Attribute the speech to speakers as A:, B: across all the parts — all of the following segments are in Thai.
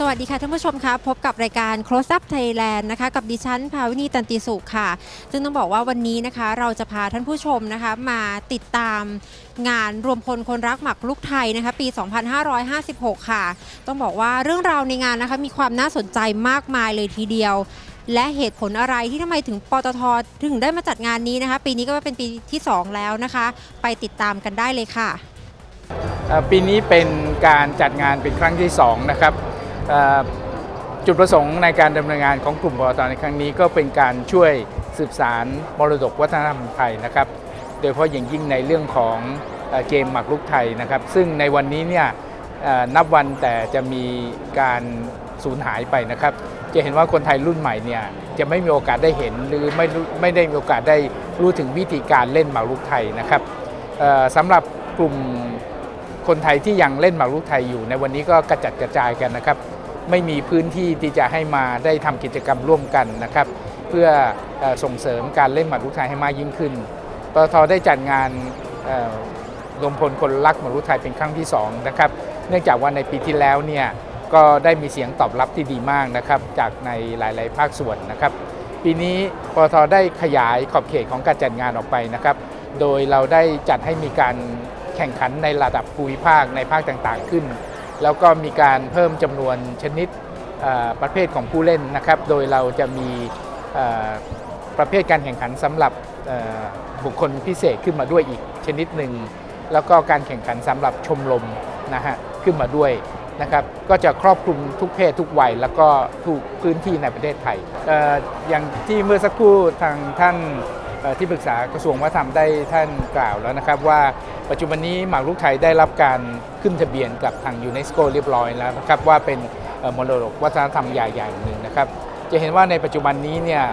A: สวัสดีค่ะท่านผู้ชมคะพบกับรายการ Close Up Thailand นะคะกับดิฉันภาวินีตันติสุขค่ะ ซึ่งต้องบอกว่าวันนี้นะคะ เราจะพาท่านผู้ชมนะคะมาติดตามงานรวมพลคนรักหมักลูกไทยนะคะปี 2556 ค่ะ ต้องบอกว่าเรื่องราวในงานนะคะมีความน่าสนใจมากมายเลยทีเดียวและเหตุผลอะไรที่ทำไมถึงปตทถึงได้มาจัดงานนี้นะคะ ปีนี้ก็เป็นปีที่ 2 แล้วนะคะ ไปติดตามกันได้เลยค่ะ
B: ปีนี้เป็นการจัดงานเป็นครั้งที่2นะครับ จุดประสงค์ในการดำเนินงานของกลุ่มปตทในครั้งนี้ก็เป็นการช่วยสืบสารมรดกวัฒนธรรมไทยนะครับ โดยเฉพาะอย่างยิ่งในเรื่องของเกมหมากรุกไทยนะครับ ซึ่งในวันนี้เนี่ยนับวันแต่จะมีการสูญหายไปนะครับ จะเห็นว่าคนไทยรุ่นใหม่เนี่ยจะไม่มีโอกาสได้เห็นหรือไม่ไม่ได้มีโอกาสได้รู้ถึงวิธีการเล่นหมากรุกไทยนะครับสำหรับกลุ่มคนไทยที่ยังเล่นหมากรุกไทยอยู่ในวันนี้ก็กระจัดกระจายกันนะครับ ไม่มีพื้นที่ที่จะให้มาได้ทำกิจกรรมร่วมกันนะครับ เพื่อส่งเสริมการเล่นหมากรุกไทยให้มากยิ่งขึ้นปตทได้จัดงานรวมพลคนรักหมากรุกไทยเป็นครั้งที่2นะครับเนื่องจากว่าในปีที่แล้วเนี่ยก็ได้มีเสียงตอบรับที่ดีมากนะครับ จากในหลาย ๆ ภาคส่วนนะครับ ปีนี้ปตทได้ขยายขอบเขตของการจัดงานออกไปนะครับ โดยเราได้จัดให้มีการแข่งขันในระดับภูมิภาคในภาคต่าง ๆ ขึ้น แล้วก็มีการเพิ่มจำนวนชนิดประเภทของผู้เล่นนะครับ โดยเราจะมีประเภทการแข่งขันสำหรับบุคคลพิเศษขึ้นมาด้วยอีกชนิดหนึ่ง แล้วก็การแข่งขันสำหรับชมรมนะฮะขึ้นมาด้วยนะครับก็จะครอบคลุมทุกเพศทุกวัย แล้วก็ทุกพื้นที่ในประเทศไทยอออย่างที่เมื่อสักครู่ทางท่าน ที่ปรึกษากระทรวงวัฒนธรรมได้ท่านกล่าวแล้วนะครับว่าปัจจุบันนี้หมากรุกไทยได้รับการขึ้นทะเบียนกับทางยูเนสโกเรียบร้อยแล้วนะครับว่าเป็นมรดกวัฒนธรรมใหญ่ๆหนึ่งนะครับ จะเห็นว่าในปัจจุบันนี้เนี่ย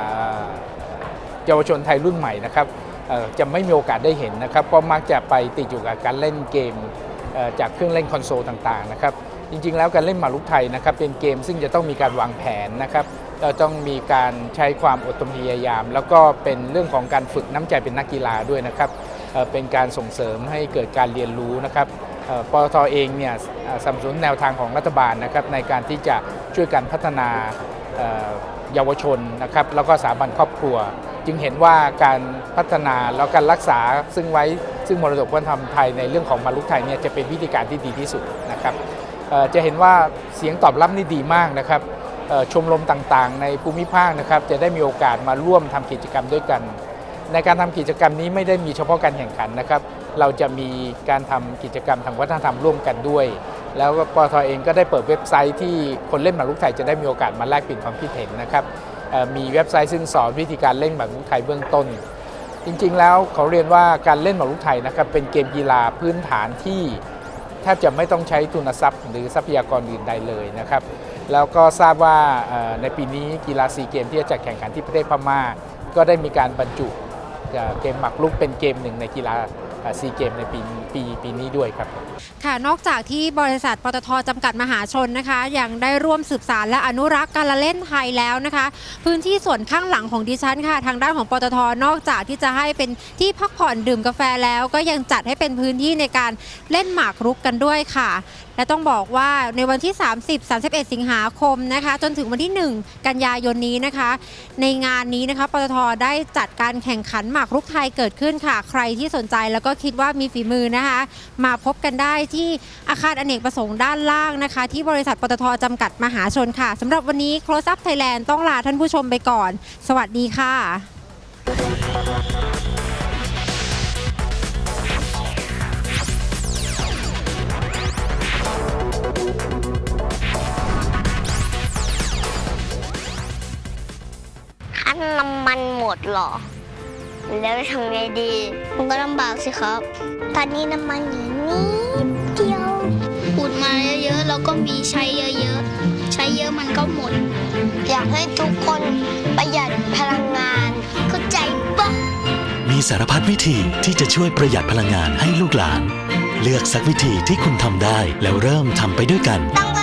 B: เยาวชนไทยรุ่นใหม่นะครับจะไม่มีโอกาสได้เห็นนะครับเพราะมักจะไปติดอยู่กับการเล่นเกมจากเครื่องเล่นคอนโซลต่างๆนะครับจริงๆแล้วการเล่นหมากรุกไทยนะครับเป็นเกมซึ่งจะต้องมีการวางแผนนะครับ เราต้องมีการใช้ความอดทนพยายาม แล้วก็เป็นเรื่องของการฝึกน้ำใจเป็นนักกีฬาด้วยนะครับเป็นการส่งเสริมให้เกิดการเรียนรู้นะครับปตทเองเนี่ยสนับสนุนแนวทางของรัฐบาลนะครับในการที่จะช่วยกันพัฒนาเยาวชนนะครับแล้วก็สถาบันครอบครัว จึงเห็นว่าการพัฒนาแล้วการรักษาซึ่งไว้ซึ่งมรดกวัฒนธรรมไทยในเรื่องของมารุกไทยเนี่ยจะเป็นวิธีการที่ดีที่สุดนะครับจะเห็นว่าเสียงตอบรับนี่ดีมากนะครับ ชมรมต่างๆ ในภูมิภาคนะครับจะได้มีโอกาสมาร่วมทำกิจกรรมด้วยกัน ในการทำกิจกรรมนี้ไม่ได้มีเฉพาะการแข่งขันนะครับ เราจะมีการทำกิจกรรมทางวัฒนธรรมร่วมกันด้วย แล้วก็ปตทเองก็ได้เปิดเว็บไซต์ที่คนเล่นหมากรุกไทยจะได้มีโอกาสมาแลกเปลี่ยนความคิดเห็นนะครับมีเว็บไซต์ซึ่งสอนวิธีการเล่นหมากรุกไทยเบื้องต้น จริงๆ แล้วเขาเรียนว่าการเล่นหมากรุกไทยนะครับเป็นเกมกีฬาพื้นฐานที่ แทบจะไม่ต้องใช้ทุนทรัพย์ หรือทรัพยากรอื่นใดเลยนะครับ แล้วก็ทราบว่าในปีนี้กีฬาซีเกมที่จะจัดแข่งขันที่ประเทศพม่า ก็ได้มีการบรรจุเกมหมากรุกเป็นเกมหนึ่งในกีฬา ซีเกมในปีปีปีนี้ด้วยครับ
A: ค่ะนอกจากที่บริษัทปตทจำกัดมหาชนนะคะยังได้ร่วมสืบสารและอนุรักษ์การละเล่นไทยแล้วนะคะ พื้นที่ส่วนข้างหลังของดิฉันค่ะ ทางด้านของปตทนอกจากที่จะให้เป็นที่พักผ่อนดื่มกาแฟแล้ว ก็ยังจัดให้เป็นพื้นที่ในการเล่นหมากรุกกันด้วยค่ะและต้องบอกว่าในวันที่ 30 31 สิงหาคมนะคะ จนถึงวันที่ 1 กันยายนนี้นะคะ ในงานนี้นะคะปตทได้จัดการแข่งขันหมากรุกไทยเกิดขึ้นค่ะ ใครที่สนใจแล้วก็คิดว่ามีฝีมือนะคะ มาพบกันได้ที่อาคารอเนกประสงค์ด้านล่างนะคะ ที่บริษัทปตทจำกัดมหาชนค่ะสำหรับวันนี้ Close Up Thailand ต้องลาท่านผู้ชมไปก่อน สวัสดีค่ะ
C: หมดเหรอ แล้วทำไงดีมันก็ลำบากสิครับ ตอนนี้น้ำมันอยู่นิดเดียว
D: ขุดมาเยอะๆแล้วก็มีใช้เยอะๆ ใช้เยอะมันก็หมด
C: อยากให้ทุกคนประหยัดพลังงานเข้าใจปะ
E: มีสารพัดวิธีที่จะช่วยประหยัดพลังงานให้ลูกหลาน เลือกสักวิธีที่คุณทำได้แล้วเริ่มทำไปด้วยกัน
C: ต้องเ